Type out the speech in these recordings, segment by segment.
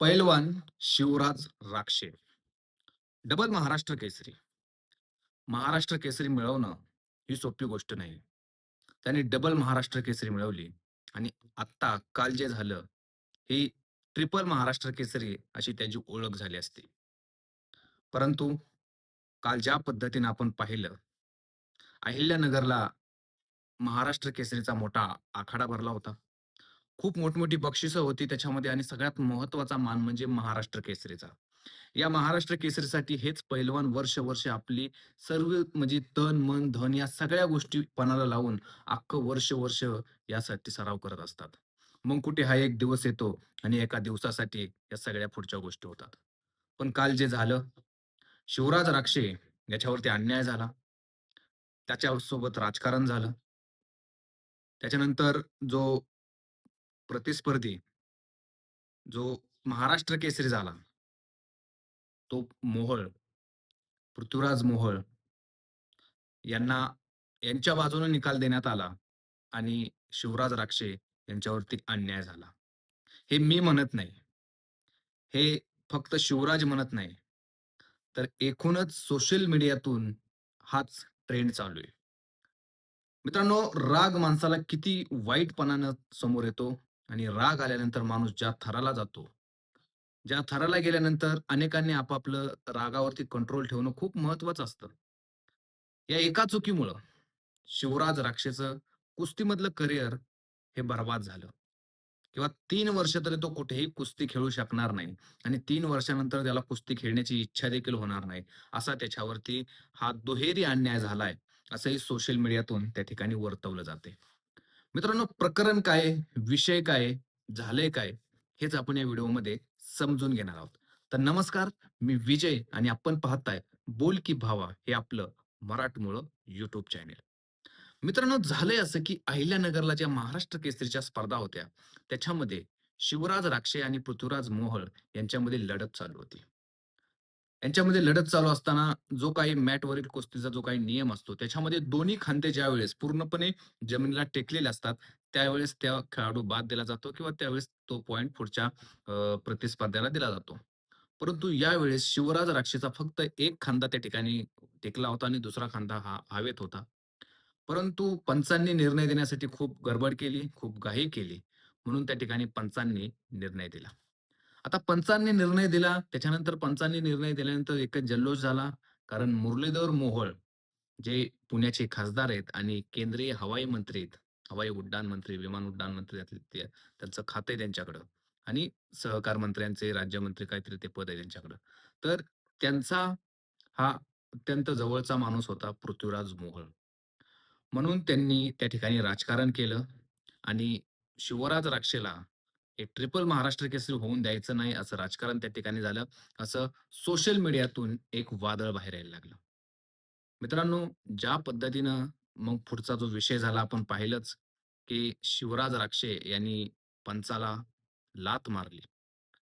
पैलवान शिवराज राक्षे. डबल महाराष्ट्र केसरी. महाराष्ट्र केसरी मिळवणं ही सोपी गोष्ट नाही. त्यांनी डबल महाराष्ट्र केसरी मिळवली आणि आत्ता काल जे झालं ही ट्रिपल महाराष्ट्र केसरी अशी त्याची ओळख झाली असती. परंतु काल ज्या पद्धतीने आपण पाहिलं अहिल्यानगरला महाराष्ट्र केसरीचा मोठा आखाडा भरला होता. खूप मोठमोठी बक्षिसं होती त्याच्यामध्ये आणि सगळ्यात महत्त्वाचा मान म्हणजे महाराष्ट्र केसरीचा. या महाराष्ट्र केसरीसाठी हेच पैलवान वर्ष वर्ष आपली सर्व म्हणजे तन मन धन या सगळ्या गोष्टी पणाला लावून अख्खं वर्ष वर्ष यासाठी सराव करत असतात. मग कुठे हा एक दिवस येतो आणि एका दिवसासाठी या सगळ्या पुढच्या गोष्टी होतात. पण काल जे झालं शिवराज राक्षे याच्यावरती अन्याय झाला. त्याच्यासोबत राजकारण झालं. त्याच्यानंतर जो प्रतिस्पर्धी. जो महाराष्ट्र केसरी झाला. तो मोहोळ पृथ्वीराज मोहोळ यांना यांच्या बाजूने निकाल देण्यात आला आणि शिवराज राक्षे यांच्यावरती अन्याय झाला. हे मी म्हणत नाही. हे फक्त शिवराज म्हणत नाही. तर एकूणच सोशल मीडियातून हाच ट्रेंड चालू आहे. मित्रांनो राग माणसाला किती वाईटपणानं समोर येतो? आणि राग आल्यानंतर माणूस ज्या थराला जातो ज्या थराला गेल्यानंतर अनेकांनी आपापलं रागावरती कंट्रोल ठेवणं खूप महत्वाचं असतं. या एका चुकीमुळं शिवराज राक्षेचं कुस्तीमधलं करिअर हे बर्बाद झालं. किंवा तीन वर्ष तरी तो कुठेही कुस्ती खेळू शकणार नाही आणि तीन वर्षानंतर त्याला कुस्ती खेळण्याची इच्छा देखील होणार नाही. असा त्याच्यावरती हा दुहेरी अन्याय झालाय असंही सोशल मीडियातून त्या ठिकाणी वर्तवलं जाते. मित्रांनो प्रकरण काय विषय काय झालंय काय? हेच आपण या व्हिडिओमध्ये समजून घेणार आहोत. तर नमस्कार मी विजय आणि आपण पाहताय बोल की भावा हे आपलं मराठमोळं युट्यूब चॅनेल मित्रांनो झालंय असं की अहिल्यानगरला ज्या महाराष्ट्र केसरीच्या स्पर्धा होत्या त्याच्यामध्ये शिवराज राक्षे आणि पृथ्वीराज मोहळ यांच्यामध्ये लढत चालू होती. यांच्यामध्ये लढत चालू असताना जो काही मॅटवरील कुस्तीचा जो काही नियम असतो त्याच्यामध्ये दोन्ही खांदे ज्यावेळेस पूर्णपणे जमिनीला टेकलेले असतात त्यावेळेस त्या खेळाडू बाद दिला जातो किंवा त्यावेळेस तो पॉइंट पुढच्या प्रतिस्पर्ध्याला दिला जातो. परंतु यावेळेस शिवराज राक्षीचा फक्त एक खांदा त्या ठिकाणी टेकला होता आणि दुसरा खांदा हा हवेत होता. परंतु पंचांनी निर्णय देण्यासाठी खूप गडबड केली खूप घाई केली. म्हणून त्या ठिकाणी पंचांनी निर्णय दिला. आता पंचांनी निर्णय दिला त्याच्यानंतर पंचांनी निर्णय दिल्यानंतर एकच जल्लोष झाला. कारण मुरलीधर मोहोळ जे पुण्याचे खासदार आहेत आणि केंद्रीय हवाई मंत्री आहेत हवाई उड्डाण मंत्री विमान उड्डाण मंत्री त्यांचं खातं आहे त्यांच्याकडं आणि सहकार मंत्र्यांचे राज्यमंत्री काहीतरी ते पद आहे त्यांच्याकडं. तर त्यांचा हा अत्यंत जवळचा माणूस होता पृथ्वीराज मोहोळ. म्हणून त्यांनी त्या ठिकाणी राजकारण केलं आणि शिवराज राक्षेला हे ट्रिपल महाराष्ट्र केसरी होऊन द्यायचं नाही असं राजकारण त्या ठिकाणी झालं. असं सोशल मीडियातून एक वादळ बाहेर यायला लागलं. मित्रांनो ज्या पद्धतीनं मग पुढचा जो विषय झाला आपण पाहिलंच की शिवराज राक्षे यांनी पंचाला लात मारली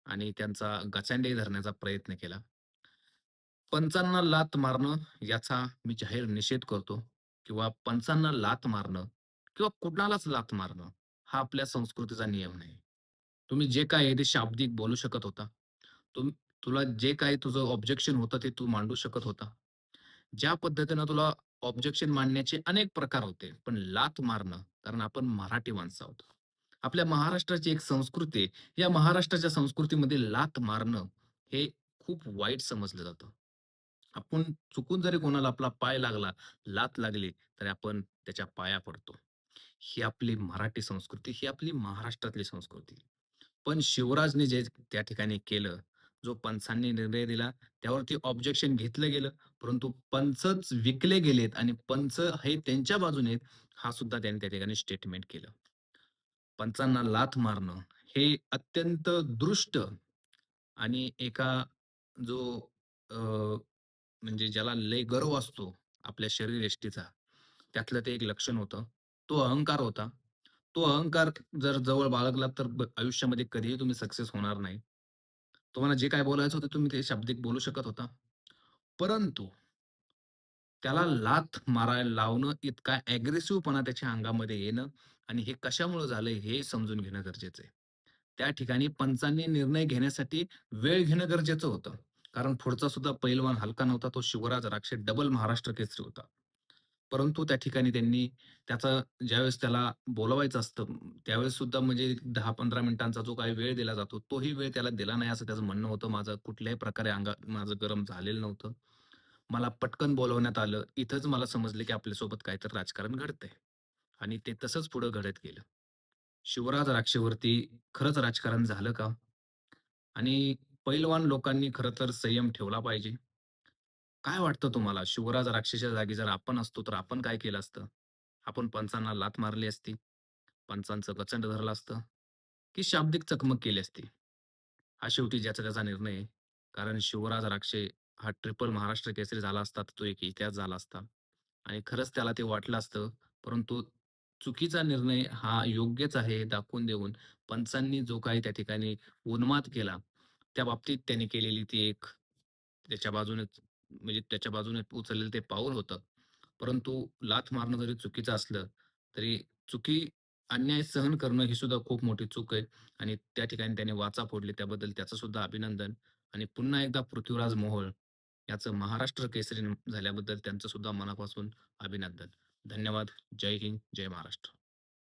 आणि त्यांचा गचांडे धरण्याचा प्रयत्न केला. पंचांना लात मारणं याचा मी जाहीर निषेध करतो किंवा पंचांना लात मारणं किंवा कुणालाच लात मारणं हा आपल्या संस्कृतीचा नियम नाही. तुम्ही जे काय आहे ते शाब्दिक बोलू शकत होता. तुम तुला जे काही तुझं ऑब्जेक्शन होतं ते तू मांडू शकत होता. ज्या पद्धतीनं तुला ऑब्जेक्शन मांडण्याचे अनेक प्रकार होते पण लात मारणं कारण आपण मराठी माणसं आहोत. आपल्या महाराष्ट्राची एक संस्कृती या महाराष्ट्राच्या संस्कृतीमध्ये लात मारणं हे खूप वाईट समजलं जातं. आपण चुकून जरी कोणाला आपला पाय लागला लात लागली तरी आपण त्याच्या पाया पडतो. ही आपली मराठी संस्कृती ही आपली महाराष्ट्रातली संस्कृती. पण शिवराजने जे त्या ठिकाणी केलं जो पंचांनी निर्णय दिला त्यावरती ऑब्जेक्शन घेतलं गेलं परंतु पंचच विकले गेलेत आणि पंच हे त्यांच्या बाजूने आहेत, हा सुद्धा त्यांनी त्या ठिकाणी स्टेटमेंट केलं. पंचांना लाथ मारणं हे अत्यंत दृष्ट आणि एका जो म्हणजे ज्याला लय गर्व असतो आपल्या शरीर एष्टीचा त्यातलं ते एक लक्षण होतं. तो अहंकार होता. तो अहंकार जर जवळ बाळगला तर ब- आयुष्यामध्ये कधीही तुम्ही सक्सेस होणार नाही तुम्हाला जे काय बोलायचं होतं तुम्ही ते शाब्दिक बोलू शकत होता परंतु त्याला लाथ मारायला लावणं इतका अग्रेसिव्हपणा त्याच्या अंगामध्ये येणं आणि हे कशामुळे झालं हे समजून घेणं गरजेचं आहे त्या ठिकाणी पंचांनी निर्णय घेण्यासाठी वेळ घेणं गरजेचं होतं. कारण पुढचा सुद्धा पैलवान हलका नव्हता. तो शिवराज राक्षस डबल महाराष्ट्र केसरी होता. परंतु त्या ठिकाणी त्यांनी त्याचा ज्यावेळेस त्याला बोलवायचं असतं, त्यावेळेस सुद्धा म्हणजे 10-15 मिनिटांचा जो काही वेळ दिला जातो, तोही वेळ त्याला दिला नाही असं त्याचं म्हणणं होतं. माझं कुठल्याही प्रकारे अंगा माझं गरम झालेलं नव्हतं. मला पटकन बोलवण्यात आलं. इथंच मला समजलं की आपल्यासोबत काहीतरी राजकारण घडतंय आणि ते तसंच पुढं घडत गेलं. शिवराज राक्षेवरती खरंच राजकारण झालं का? आणि पैलवान लोकांनी खरं तर संयम ठेवला पाहिजे. काय वाटतं तुम्हाला शिवराज राक्षेच्या जागी जर आपण असतो, तर आपण काय केलं असतं? आपण पंचांना लाथ मारली असती? पंचांचं गचंड धरलं असतं? की शाब्दिक चकमक केली असती? हा शेवटी ज्याचा त्याचा निर्णय आहे. कारण शिवराज राक्षे हा ट्रिपल महाराष्ट्र केसरी झाला असता, तर तो एक इतिहास झाला असता आणि खरंच त्याला ते वाटलं असतं. परंतु चुकीचा निर्णय हा योग्यच आहे हे दाखवून देऊन पंचांनी जो काही त्या ठिकाणी उन्माद केला, त्या बाबतीत त्यांनी केलेली ती एक त्याच्या बाजूनेच म्हणजे त्याच्या बाजूने उचललेलं ते पाऊल होतं. परंतु लाथ मारणं जरी चुकीचं असलं, तरी चुकी अन्याय सहन करणं ही सुद्धा खूप मोठी चूक आहे आणि त्या ठिकाणी त्याने वाचा फोडली त्याबद्दल त्याचं सुद्धा अभिनंदन आणि पुन्हा एकदा पृथ्वीराज मोहोळ याचं महाराष्ट्र केसरी झाल्याबद्दल त्यांचं सुद्धा मनापासून अभिनंदन. धन्यवाद. जय हिंद, जय महाराष्ट्र.